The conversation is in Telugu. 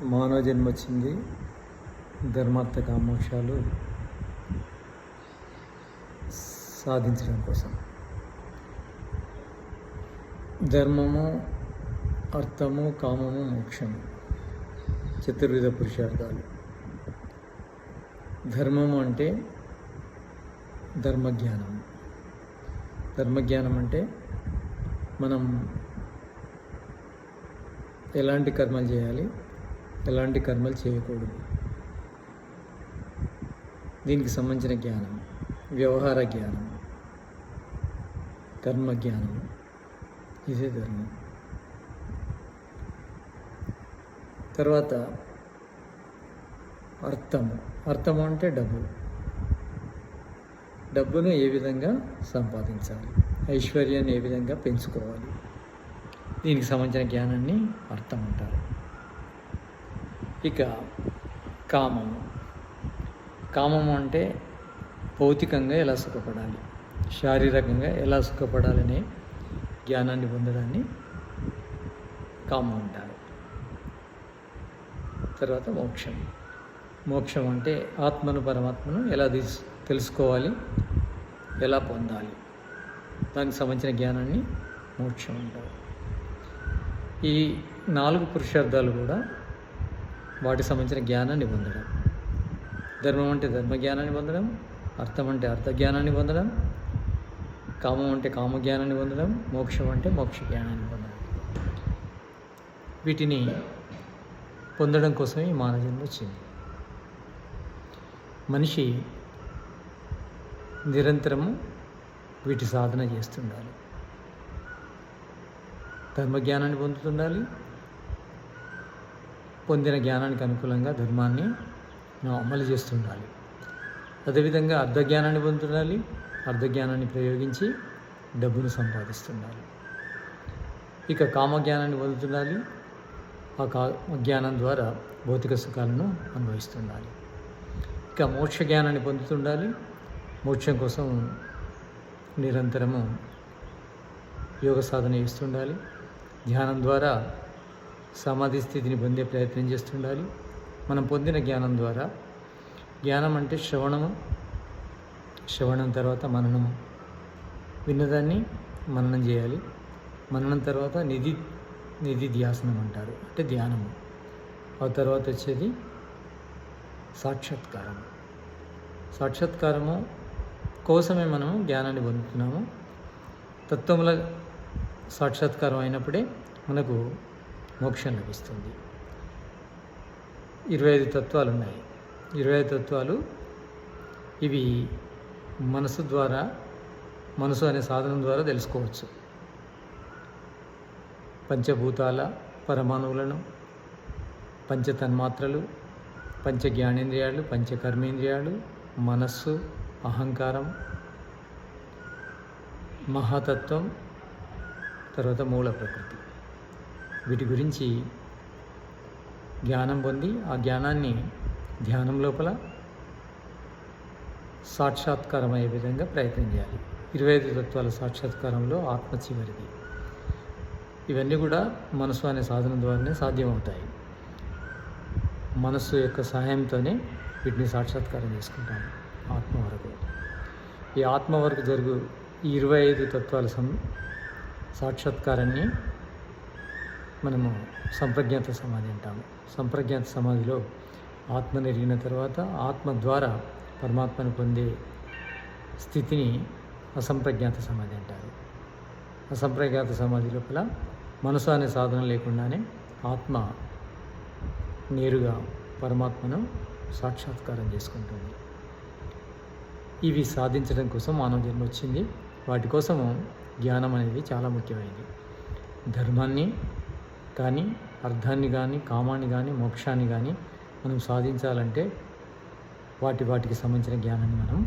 మానవ జన్మ వచ్చింది ధర్మార్థ కామోక్షాలు సాధించడం కోసం. ధర్మము అర్థము కామము మోక్షము చతుర్విధ పురుషార్థాలు. ధర్మము అంటే ధర్మజ్ఞానం. ధర్మజ్ఞానం అంటే మనం ఎలాంటి కర్మలు చేయాలి ఎలాంటి కర్మలు చేయకూడదు. దీనికి సంబంధించిన జ్ఞానం వ్యవహార జ్ఞానం కర్మ జ్ఞానం ఇదే ధర్మం. తర్వాత అర్థము. అర్థము అంటే డబ్బు. డబ్బును ఏ విధంగా సంపాదించాలి? ఐశ్వర్యాన్ని ఏ విధంగా పెంచుకోవాలి? దీనికి సంబంధించిన జ్ఞానాన్ని అర్థం అంటారు. ఇక కామము. కామము అంటే భౌతికంగా ఎలా సుఖపడాలి? శారీరకంగా ఎలా సుఖపడాలనే జ్ఞానాన్ని పొందడాన్ని కామం అంటారు. తర్వాత మోక్షం. మోక్షం అంటే ఆత్మను పరమాత్మను ఎలా తీసు తెలుసుకోవాలి? ఎలా పొందాలి? దానికి సంబంధించిన జ్ఞానాన్ని మోక్షం అంటారు. ఈ నాలుగు పురుషార్థాలు కూడా వాటికి సంబంధించిన జ్ఞానాన్ని పొందడం. ధర్మం అంటే ధర్మ జ్ఞానాన్ని పొందడం అర్థం అంటే అర్థ జ్ఞానాన్ని పొందడం కామం అంటే కామ జ్ఞానాన్ని పొందడం మోక్షం అంటే మోక్ష జ్ఞానాన్ని పొందడం. వీటిని పొందడం కోసమే ఈ మానవజన్మ వచ్చింది. మనిషి నిరంతరము వీటి సాధన చేస్తుండాలి. ధర్మజ్ఞానాన్ని పొందుతుండాలి పొందిన జ్ఞానానికి అనుకూలంగా ధర్మాన్ని మనం అమలు చేస్తుండాలి అదేవిధంగా అర్ధజ్ఞానాన్ని పొందుతుండాలి అర్ధజ్ఞానాన్ని ప్రయోగించి డబ్బును సంపాదిస్తుండాలి. ఇక కామజ్ఞానాన్ని పొందుతుండాలి ఆ కా జ్ఞానం ద్వారా భౌతిక సుఖాలను అనుభవిస్తుండాలి. ఇక మోక్ష జ్ఞానాన్ని పొందుతుండాలి మోక్షం కోసం నిరంతరము యోగ సాధన చేస్తుండాలి. ధ్యానం ద్వారా సమాధి స్థితిని పొందే ప్రయత్నం చేస్తుండాలి. మనం పొందిన జ్ఞానం ద్వారా. జ్ఞానం అంటే శ్రవణము శ్రవణం తర్వాత మననము. విన్నదాన్ని మననం చేయాలి. మననం తర్వాత నిధి నిధి ధ్యాసనం అంటారు. అంటే ధ్యానము. ఆ తర్వాత వచ్చేది సాక్షాత్కారము. సాక్షాత్కారము కోసమే మనము జ్ఞానాన్ని పొందుతున్నాము. తత్వముల సాక్షాత్కారం అయినప్పుడే మనకు మోక్షం లభిస్తుంది. ఇరవై ఐదు తత్వాలు ఉన్నాయి. ఇరవై ఐదు తత్వాలు ఇవి మనసు ద్వారా మనసు అనే సాధనం ద్వారా తెలుసుకోవచ్చు. పంచభూతాల పరమాణువులను పంచ తన్మాత్రలు పంచ జ్ఞానేంద్రియాలు పంచ కర్మేంద్రియాలు మనస్సు అహంకారం మహాతత్వం తర్వాత మూల ప్రకృతి. వీటి గురించి జ్ఞానం పొంది ఆ జ్ఞానాన్ని ధ్యానం లోపల సాక్షాత్కారం అయ్యే విధంగా ప్రయత్నం చేయాలి. ఇరవై ఐదు తత్వాల సాక్షాత్కారంలో ఆత్మ చివరిది. ఇవన్నీ కూడా మనసు అనే సాధన ద్వారానే సాధ్యమవుతాయి. మనస్సు యొక్క సహాయంతోనే వీటిని సాక్షాత్కారం చేసుకుంటాను ఆత్మ వరకు. ఈ ఆత్మ వరకు జరుగు ఈ ఇరవై ఐదు తత్వాల సం సాక్షాత్కారాన్ని మనము సంప్రజ్ఞాత సమాధి అంటాము. సంప్రజ్ఞాత సమాధిలో ఆత్మని ఎరిగిన తర్వాత ఆత్మ ద్వారా పరమాత్మను పొందే స్థితిని అసంప్రజ్ఞాత సమాధి అంటారు. అసంప్రజ్ఞాత సమాధి లోపల మనసు అనే సాధన లేకుండానే ఆత్మ నేరుగా పరమాత్మను సాక్షాత్కారం చేసుకుంటుంది. ఇవి సాధించడం కోసం మానవ జన్మ వచ్చింది. వాటి కోసము జ్ఞానం అనేది చాలా ముఖ్యమైనది. ధర్మాన్ని కానీ అర్థాన్ని కానీ కామాన్ని కానీ మోక్షాన్ని కానీ మనం సాధించాలంటే వాటి వాటికి సంబంధించిన జ్ఞానాన్ని మనం